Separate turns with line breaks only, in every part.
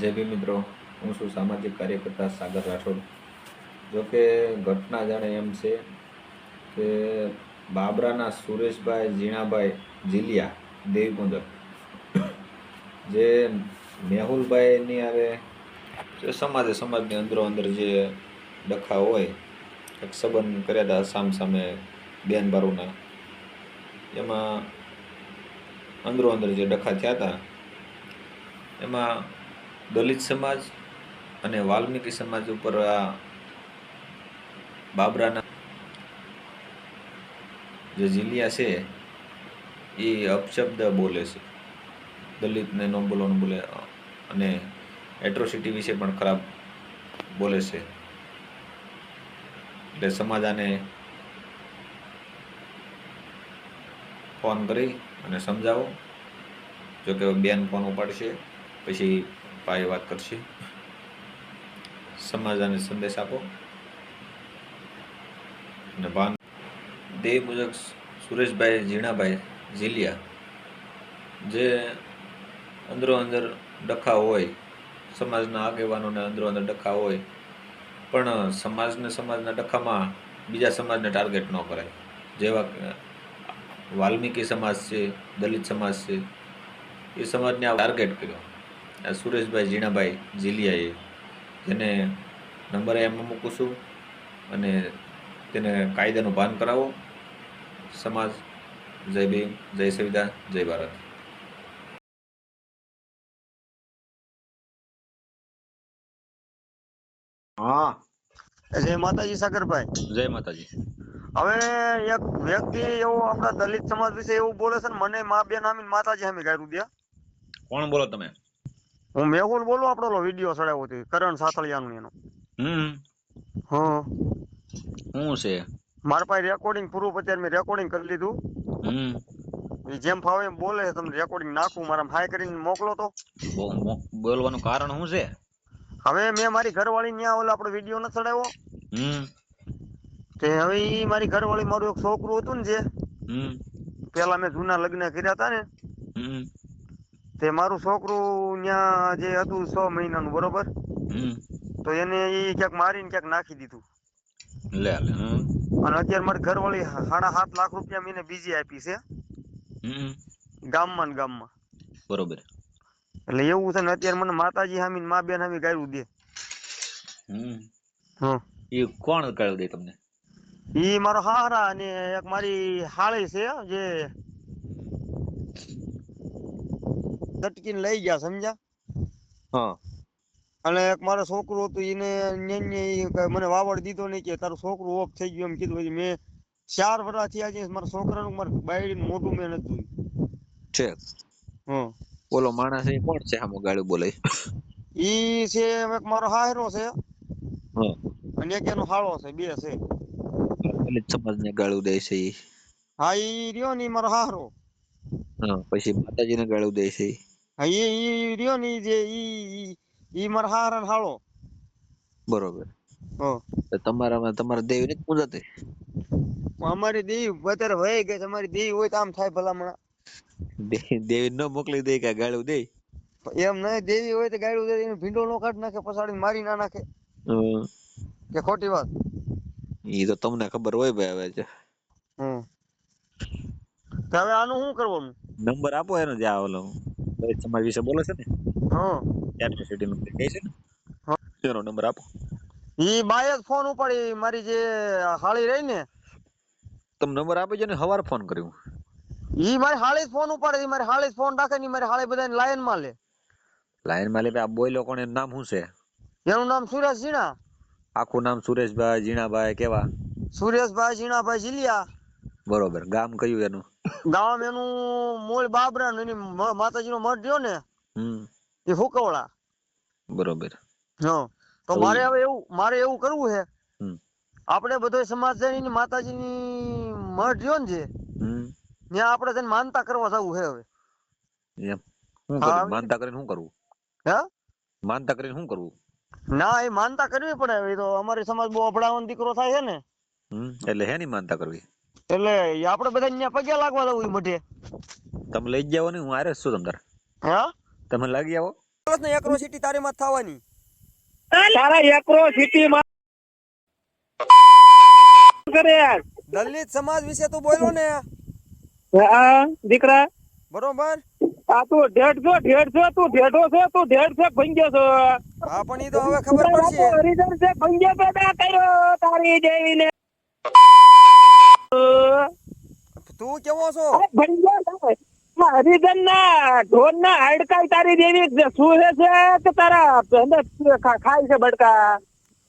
જય બી મિત્રો, હું છું સામાજિક કાર્યકર્તા સાગર રાઠોડ. જોકે ઘટના જાણે એમ છે કે બાબરાના સુરેશભાઈ ઝીણાભાઈ જીલિયા દેવીપુંજક જે મેહુલભાઈની આવે જે સમાજે સમાજની અંદરો અંદર જે ડખા હોય, એક સંબંધ કર્યા હતા સામ સામે બેન બારુના. એમાં અંદરો અંદર જે ડખા થયા હતા, એમાં દલિત સમાજ અને વાલ્મીકી સમાજ ઉપર આ બાબરાના જે જીલિયા છે, એ અપશબ્દ બોલે છે. દલિતને ન બોલવાનું બોલે અને એટ્રોસિટી વિશે પણ ખરાબ બોલે છે. એટલે સમાજ આને ફોન કરી અને સમજાવો. જોકે બેન ફોન ઉપાડશે, પછી પાયે વાત કરશે. સમાજાને સંદેશ આપો. ભાન દેહ મુજબ સુરેશભાઈ ઝીણાભાઈ ઝીલિયા, જે અંદરો અંદર ડખા હોય, સમાજના આગેવાનોને અંદરો અંદર ડખા હોય, પણ સમાજને સમાજના ડખામાં બીજા સમાજને ટાર્ગેટ ન કરાય. જેવા વાલ્મીકી સમાજ છે, દલિત સમાજ છે, એ સમાજને આ ટાર્ગેટ કર્યો. આ સુરેશભાઈ ઝીણાભાઈ ઝીલિયાએ જેને નંબર એમાં મૂકું છું અને તેને કાયદાનું ભાન કરાવો. સમાજ જય ભીમ જય સવિતા જય ભારત.
હા. જય માતાજી સાગરભાઈ.
જય માતાજી.
હવે એક વ્યક્તિ એવો આપણા દલિત સમાજ વિશે એવું બોલે છે ને મને મા બેન આમીને માતાજી સામે ગાયું દે
કોણ બોલો તમે?
હું મેહુલ બોલું આપણો વીડિયો ચડાવ્યો હતો કરણ સાતળિયાનું એનો.
હમ.
હા.
શું છે?
મારા પાસે રેકોર્ડિંગ પૂરું અત્યારે મેં રેકોર્ડિંગ કરી લીધું.
હમ.
જેમ ફાવે એમ બોલે છે તમને રેકોર્ડિંગ નાખું મારા હાય કરીને મોકલો તો.
બોલવાનું કારણ શું છે?
હવે મેં મારી ઘરવાળી ન્યા ઓલો આપણો વીડિયો ન ચડાવ્યો.
હમ.
તે હવે ઈ મારી ઘરવાળી મારું એક છોકરું હતું ને જે
હમ.
પેલા મેં જૂના લગ્ન કર્યા હતા ને
હમ.
તે મારું છોકરું ત્યાં જે હતું છ મહિનાનું બરોબર? તો એને એ ક્યાંક મારીને ક્યાંક નાખી દીધું.
લે લે
અને અત્યારે મારી ઘરવાળી સાડા સાત લાખ રૂપિયા મેં બીજી આપી છે. ગામમાં ને ગામમાં.
બરોબર.
એટલે એવું છે ને અત્યારે મને માતાજી હામી મા બેન હામી ગાયું દે.
એ કોણ ગાયું દે તમને?
ઈ મારો હારા અને એક મારી હાળી છે જે ઝટકીને લઈ ગયા સમજ્યા?
હા.
અને એક મારો છોકરો હતો એને ને મને વાવડ દીધો નહીં કે તારું છોકરું ઓફ થઈ ગયું એમ કીધું. પછી મેં ચાર વર્ષ થયા છે મારા છોકરાનું મારા બાયડીનું મોટું મેં નથી
છે. ઓલો માણસ એ કોણ છે આમ ગાડી બોલે
ઈ છે એક મારો હાહરો છે.
હા.
અને એક એનો હાળો છે બે છે.
એટલે સમાજ ને ગાળું દે છે ઈ.
હા ઈ રહ્યો ને મારો હાહરો
હા પછી માતાજીને ગાળું દે છે ઈ.
હા એ ઈ રહ્યો ને ઈ જે ઈ ઈ- મારા હાહરા હાળો.
બરોબર. તમારામાં તમારા દેવી નથી પૂજાતી
અમારી દેવી અત્યારે વહી ગઈ છે અમારી દેવી હોય તો આમ થાય ભલામણા.
દેવી ન મોકલી દે કે ગાળું દે?
એમ નહીં દેવી હોય તો ગાળું દે એનો ભીંડો નો કાઢ નાખે પછાડી મારી ના નાખે. કે ખોટી વાત.
ઈ તો તમને ખબર હોય ભાઈ હવે છે
હમ. હવે આનું શું કરવાનું?
નંબર આપો એનો જે આ દલિત વિશે બોલે છે ને
હા
એટ્રોસિટી નું કહે છે ને
હા.
એનો નંબર આપો
ઈ બાય જ ફોન ઉપાડી મારી જે હાળી રહી ને
તમે નંબર આપી જો ને હવાર ફોન કર્યું
ઈ મારી હાળી ફોન ઉપાડે ઈ મારી હાળી ફોન રાખે ને મારી હાળી બધાને લાઈનમાં લે
લાઈનમાં લે આ બોય લોકો ને નામ શું છે
એનું નામ સુરેશ ઝીણા
આખું નામ સુરેશભાઈ જીણાભાઈ કેવા
સુરેશભાઈ ઝીણાભાઈ જીલિયા
બરોબર. ગામ કયું એનું?
ગામ એનું મૂળ બાબરા ને એની માતાજી માતાજીનો મઠ રહ્યો ને એ હુકવડા
બરોબર.
હા. તો મારે હવે એવું મારે એવું કરવું છે. આપણે બધો સમાજની માતાજી ની મઠ રહ્યો ને જે ત્યાં આપણે તેને માનતા કરવા જવું છે હવે.
એમ. શું
હા,
કરવું માનતા કરીને શું કરવું?
હે?
માનતા કરીને શું કરવું?
ના એ માનતા કરવી પડે. હવે તો અમારી સમાજ બહુ અભડાવન દીકરો થાય છે ને.
એટલે એટલે હેની માનતા કરવી?
એટલે આપણે બધા અહીંયા પગે લાગવા દઉં એ મઢે.
તમે લઈ જાવ ને હું આરે છું તમ તારે તમે લાગી આવો.
બસ ને એકરો સિટી તારી માં થવાની.
તારા એકરો સિટી માં કરે યાર?
દલિત સમાજ વિશે તું બોલ્યો ને.
હા દીકરા.
બરોબર?
આ તું ઢેઢ છો ઢેઢ છો તું ઢેઢો છો તું ઢેઢ છે ભંગ્યો છો.
હા પણ એ તો હવે ખબર પડશે.
હરિજન છે ભંગ્યો પેદા કર્યો તારી દેવીને
તું કેવો છો?
હરિજન ના. ઢોર ના હાડકાઈ તારી દેવી શું છે કે તારા ખાય છે બડકા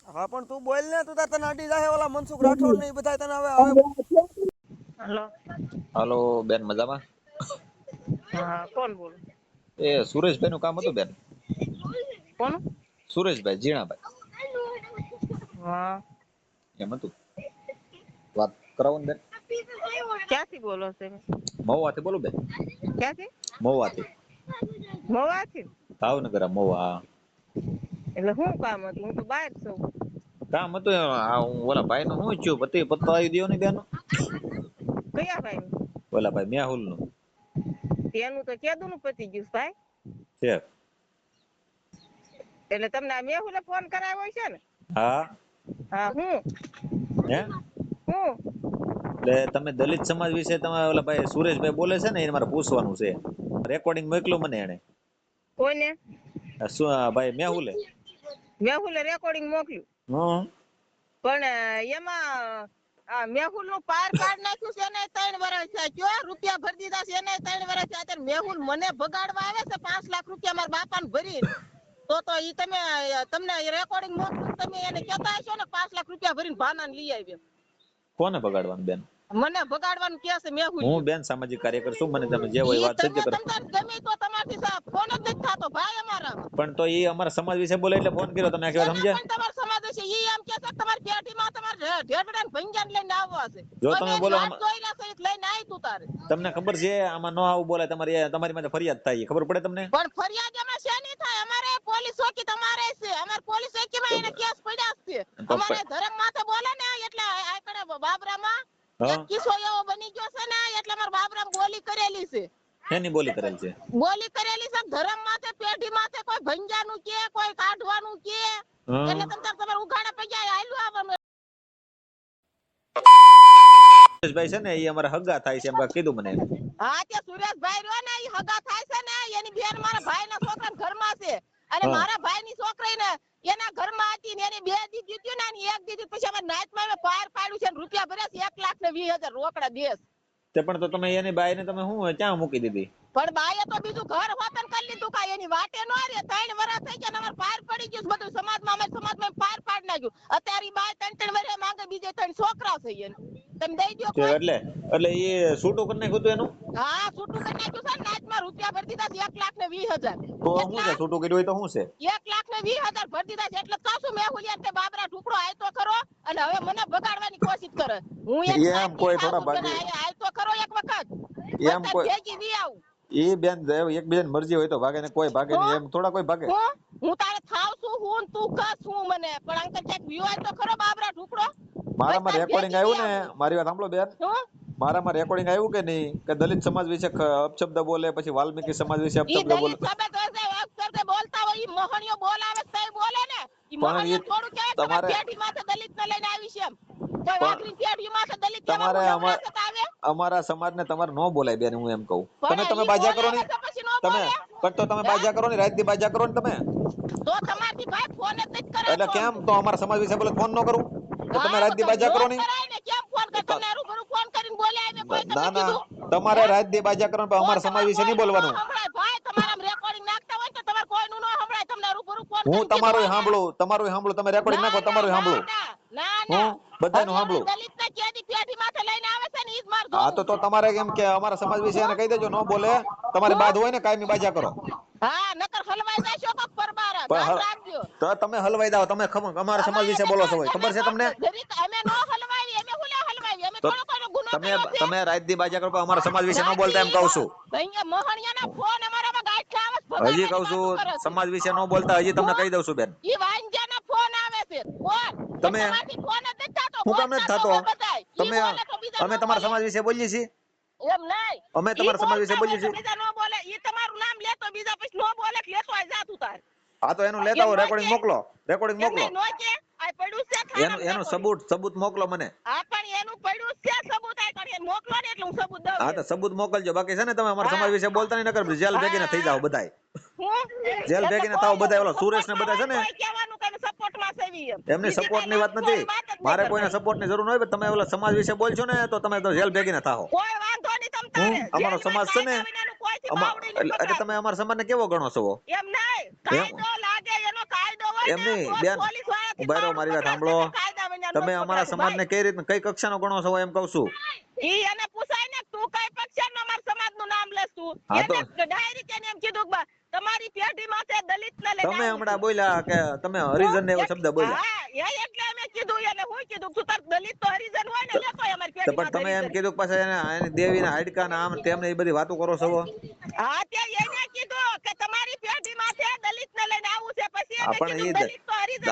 હા પણ તું બોલ ને. તું તને અડી જાય ઓલા મનસુખ રાઠોડ ને બધા તને હવે હવે.
હેલો.
હાલો બેન મજામાં?
હા કોણ બોલો?
એ સુરેશભાઈ નું કામ હતું બેન.
કોણ
સુરેશભાઈ જીણાભાઈ
હા.
એમ હતું. કરાવો ને બેન?
ક્યાંથી બોલો છો
મહુવાથી બોલો બેન?
ક્યાંથી?
મહુવાથી.
મહુવાથી?
ભાવનગર મહુવા.
એટલે શું કામ હતું? હું તો બહાર છું.
કામ હતું આ હું ઓલા ભાઈ નું શું થયું પતિ પત્તો આવી દયો ને બેન?
કયા ભાઈ?
ઓલા ભાઈ મેહુલનું
તેનું તો કેદું નું પતી ગયું ભાઈ.
છે.
એટલે તમને આ મેહુલે ફોન કરાવ્યો છે ને?
હા
હા. હું
હે?
હું?
એટલે તમે દલિત સમાજ વિશે તમે ઓલા ભાઈ સુરેશભાઈ બોલે છે ને એને મારે પૂછવાનું છે. રેકોર્ડિંગ મોકલ્યું મને એને કોને? શું ભાઈ મેહુલે?
મેહુલે રેકોર્ડિંગ મોકલ્યું.
હમ.
પણ એમાં મેહુલનું પાર કાર્ડ નાખ્યું છે ને ત્રણ વર્ષ છે કયો રૂપિયા ભરી દીધા છે ને ત્રણ વર્ષ છે અત્યારે મેહુલ મને ભગાડવા આવે છે પાંચ લાખ રૂપિયા મારા બાપાને ભરી તો તો ઈ તમે તમને રેકોર્ડિંગ મોકલું તમે એને કેતા હશો ને પાંચ લાખ રૂપિયા ભરીને ભાના લઈ આવી
કોને બગાડવાનું બેન?
મને બગાડવાનું કે છે મેહુલ
હું બેન સામાજિક કાર્યકર છું મને તમે જે હોય વાત
તમે
કરો
ગમે તો તમારથી ફોન જ નથી થાતો ભાઈ અમારા.
પણ તો એ અમારા સમાજ વિશે બોલે એટલે ફોન કર્યો તમે આખી વાત સમજ્યા?
પણ તમારો સમાજ છે એ એમ કે છે તમારી પેટીમાં તમારે ઢેઢડા ભંગ્યાન લઈને આવવા છે.
જો તમે બોલો
વાત
આમાં-
જોઈ લેશે ઈ લઈને આવી તું તારે.
તમને ખબર છે આમાં નો આવું બોલે તમારી તમારી માટે ફરિયાદ થાય ખબર પડે તમને?
પણ ફરિયાદ એમાં શેની થાય અમારે પોલીસ ચોકી તમારે છે અમારે પોલીસ ચોકીમાં એને કેસ પડ્યા છે. અમારે ધરમ માથે બોલે ને એટલે આ કણે બાબરામાં
હા
એક કિસ્સો એવો બની ગયો છે ને એટલે અમારે બાબરામ બોલી કરેલી છે.
એની બોલી કરેલ છે?
બોલી કરેલી છે ધરમ માથે પેઢી માથે કોઈ ભંજાનું કે કોઈ કાઢવાનું કે એટલે તમ તાર તમાર ઉઘાડા પગ્યા હાલ્યું આવવાનું
સુરેશભાઈ છે ને એ અમારા હગા થાય છે એમ કીધું મને.
હા તે સુરેશભાઈ રહ્યો ને એ હગા થાય છે ને એની બેન મારા ભાઈના છોકરા ઘરમાં છે. અને. મારા ભાઈની છોકરીને એના ઘરમાં હતી ને એની બે દીધી હતી ને એક દીધી પછી અમે નાચમાં અમે પાર પાડ્યું છે ને રૂપિયા ભર્યા છે એક લાખ ને વીસ હજાર રોકડા દેશ.
તે પણ તો તમે એની બાઈને તમે શું ક્યાં મૂકી દીધી?
પણ બાઈએ તો બીજું ઘર વતન કરી લીધું કાંઈ એની વાટે નો રે ત્રણ વર્ષ થઈ ગયા અમારે પાર પડી ગયું બધું સમાજમાં અમે સમાજમાં પાર પાડી નાખ્યું. અત્યારે બાય બાઈ ત્રણ ત્રણ વર્ષે માંગે બીજે ત્રણ છોકરા થઈ એને. તમે દઈ દો
એટલે એટલે એ છૂટું કરી નાખ્યું હતું એનું?
હા છૂટું કરી નાખ્યું છે ને નાચમાં રૂપિયા ભરી દીધા એક લાખ ને વીસ હજાર.
તો શું છે છૂટું કર્યું હોય તો શું છે?
એક લાખ ને વીસ હજાર ભરી દીધા છે એટલે કાશું મેં હુલિયા તે બાબરા ટુકડો આયતો ખરો અને હવે મને બગાડવાની કોશિશ કરે. હું
એમ કોઈ થોડા
બાકી આયતો ખરો એક વખત.
એમ કોઈ-
ભેગી વી આવું.
એ બેન એકબીજાની મરજી હોય તો ભાગે ને કોઈ ભાગે નહીં એમ થોડા કોઈ ભાગે.
હું તારે થાવ છું હું તું કસ હું મને. પણ અંકલ ચેક વ્યૂ આય તો ખરો બાબરા ટુકડો
મારામાં રેકોર્ડિંગ આવ્યું ને? મારી વાત સાંભળો બેન.
મારા
મારામાં રેકોર્ડિંગ આવ્યું કે નહીં? કે દલિત સમાજ વિશે અપશબ્દ બોલે પછી વાલ્મીકી સમાજ વિશે અપશબ્દ બોલે.
છે, બોલતા હોય ઈ મોહણીઓ બોલાવે છે બોલે ને. ઈ મોહણીઓ થોડું કે
તમારે-
પેટી માથે દલિત ને લઈને આવી છે એમ.
તમારે અમાર- સમાજને તમારે ન બોલાય બેન હું એમ કહું. તમે તમે બાજા કરો ને તમે પણ તો તમે બાજા કરો ને રાત દી બાજા કરો ને તમે.
તો તમારથી ભાઈ ફોન જ નથી કરાતો.
એટલે કેમ? તો અમારા સમાજ વિશે બોલે ફોન ન કરું? તો તમે
હા,
રાત દી બાજા કરો ને
કેમ ફોન કર? તમને રૂબરૂ ફોન કરીને બોલે આવે કોઈ?
ના ના. તમારે રાત દે બાજા કરો પણ અમારા સમાજ વિશે નહીં બોલવાનું.
કોઈનું ન સંભળાય. ભાઈ તમારા આમ નાખતા હોય તો તમારે કોઈનું ન સંભળાય. તમને રૂબરૂ ફોન
હું તમારું સાંભળું તમારું સાંભળું. તમે રેકોર્ડિંગ નાખો તમારું સાંભળું.
ના,
હું
ના.
બધાનું સાંભળું.
એમાં દલિતને કેદી પેઢી માથે લઈને આવે છે ને ઈ જ મારે
હા તો તો તમારે એમ કે અમારા સમાજ વિશે એને કહી દેજો ન બોલે. તમારે બાદ હોય ને કાયમી બાજા કરો.
હા નકર હલવાઈ જાશો કોક પરબારા. ધ્યાન રાખજો.
તો તમે હલવાઈ દાવ તમે અમારા સમાજ વિશે બોલો છો ખબર છે તમને?
અમે નો હલવાવી અમે હુલે હલવાવી અમે
તો
થોડો ગુનો
તમે? તમે રાત દી બાજા કરો અમારા સમાજ વિશે ન બોલતા એમ કહું છું.
અહીંયા મહણિયાના ફોન અમારામાં ગાંઠ આવે
હજી કહું છું સમાજ વિશે ન બોલતા હજી તમને કહી દઉં છું બેન.
ઈ વાંજાના ફોન.
તમે- હું કામ નથી
થતો?
તમે અમે તમારા સમાજ વિશે બોલીએ છીએ?
એમ નહીં.
અમે તમારા સમાજ વિશે બોલીએ છીએ?
બીજા ન બોલે. ઈ તમારું નામ લે તો બીજા પછી નો બોલે લેતો આય જા તાર.
આ તો એનું લેતા હો રેકોર્ડિંગ મોકલો. રેકોર્ડિંગ મોકલો.
નો કે આ પડ્યું છે ખારામાં
એનું સબૂત સબૂત મોકલો મને.
હા પણ એનું પડ્યું છે સબૂત આ કરી મોકલો ને એટલે હું સબૂત દઉં
હા તો સબૂત મોકલજો. બાકી છે ને તમે અમારા સમાજ વિશે બોલતા નહીં નકર જેલ ભેગી થઈ જાવ બધાય. જેલ
ભેગી
ભેગીને થાવ
બધા
બધાય. ઓલા સુરેશ ને બધા છે ને?
એમ.
એમની સપોર્ટની વાત નથી. મારે કોઈના. સપોર્ટની જરૂર ન હોય તમે ઓલા સમાજ વિશે બોલશો ને તો તમે તો જેલ ભેગી ના થાઓ
કોઈ વાંધો નહીં તમ તારે.
અમારો સમાજ છે ને, એટલે તમે અમારા સમાજને કેવો ગણો છો?
એમ નહીં. કાયદો લાગે એનો કાયદો હોય
એમ નહીં, બેન,
પોલીસ વાળાથી
ઊભા રહો, મારી વાત સાંભળો. તમે અમારા
સમાજ
સમાજને કઈ રીતના કઈ કક્ષાનો ગણો છો એમ કહું છું?
ઈ એને પૂછાય ને તું કઈ પક્ષાનો અમારા તો- એને ડાયરેક્ટ એને એમ કીધું કે તમારી પેઢીમાં તે દલિતને લઈને
તમે હમણાં બોલ્યા કે તમે હરિજન ને એવો શબ્દ બોલ્યા.
હા, એટલે અમે કીધું એને હું કીધું તું તાર દલિત તો હરિજન હોય ને લેતો અમારી
પેઢી પણ તમે એમ કીધું પાછા એને એની દેવીના હાડકા ના આમ તેમને એ બધી વાતો કરો છો
હા. તે એને કીધું કે તમારી પેઢીમાં છે દલિતને લઈને આવું છે. પછી એને કીધું દલિત તો હરિજન.